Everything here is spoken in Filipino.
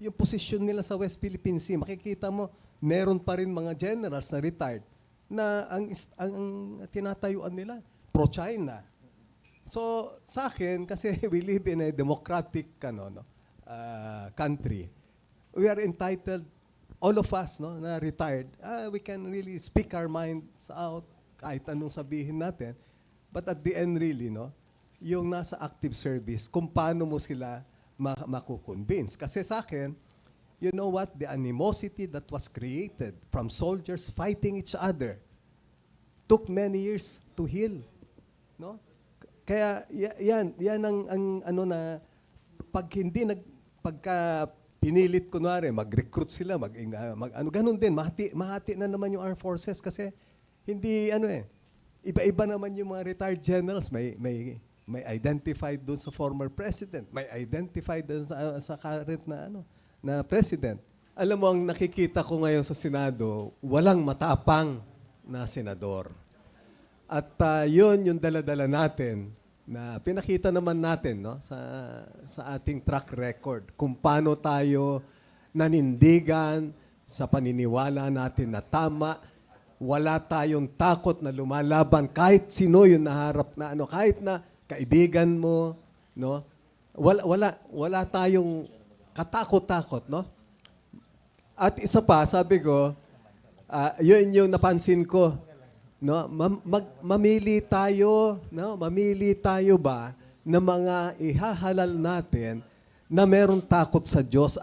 yung posisyon nila sa West Philippine Sea, makikita mo, meron pa rin mga generals na retired na ang, ang, ang tinatayuan nila, pro-China. So, sa akin, kasi we live in a democratic ano, no, uh, country, we are entitled, all of us no, na retired, ah, we can really speak our minds out, kahit anong sabihin natin. But at the end really, no, yung nasa active service, kung paano mo sila ma- makukonvince. Kasi sa akin, you know what? The animosity that was created from soldiers fighting each other took many years to heal. No? Kaya ya- yan, yan ang, ang ano na pag hindi nag pagka pinilit kunwari mag-recruit sila, mag, uh, mag ano ganun din, mahati mahati na naman yung armed forces kasi hindi ano eh iba-iba naman yung mga retired generals, may may may identified doon sa former president, may identified doon sa sa current na ano na president. Alam mo ang nakikita ko ngayon sa Senado, walang matapang na senador. At ah, yun yung daladala natin na pinakita naman natin no, sa, sa ating track record kung paano tayo nanindigan sa paniniwala natin na tama. Wala tayong takot na lumalaban kahit sino yung naharap na ano, kahit na kaibigan mo, no? Wala wala wala tayong katakot-takot, no? At isa pa, sabi ko, ah, yun yung napansin ko. No, mag- mamili tayo, no? Mamili tayo ba ng mga ihahalal natin na meron takot sa Diyos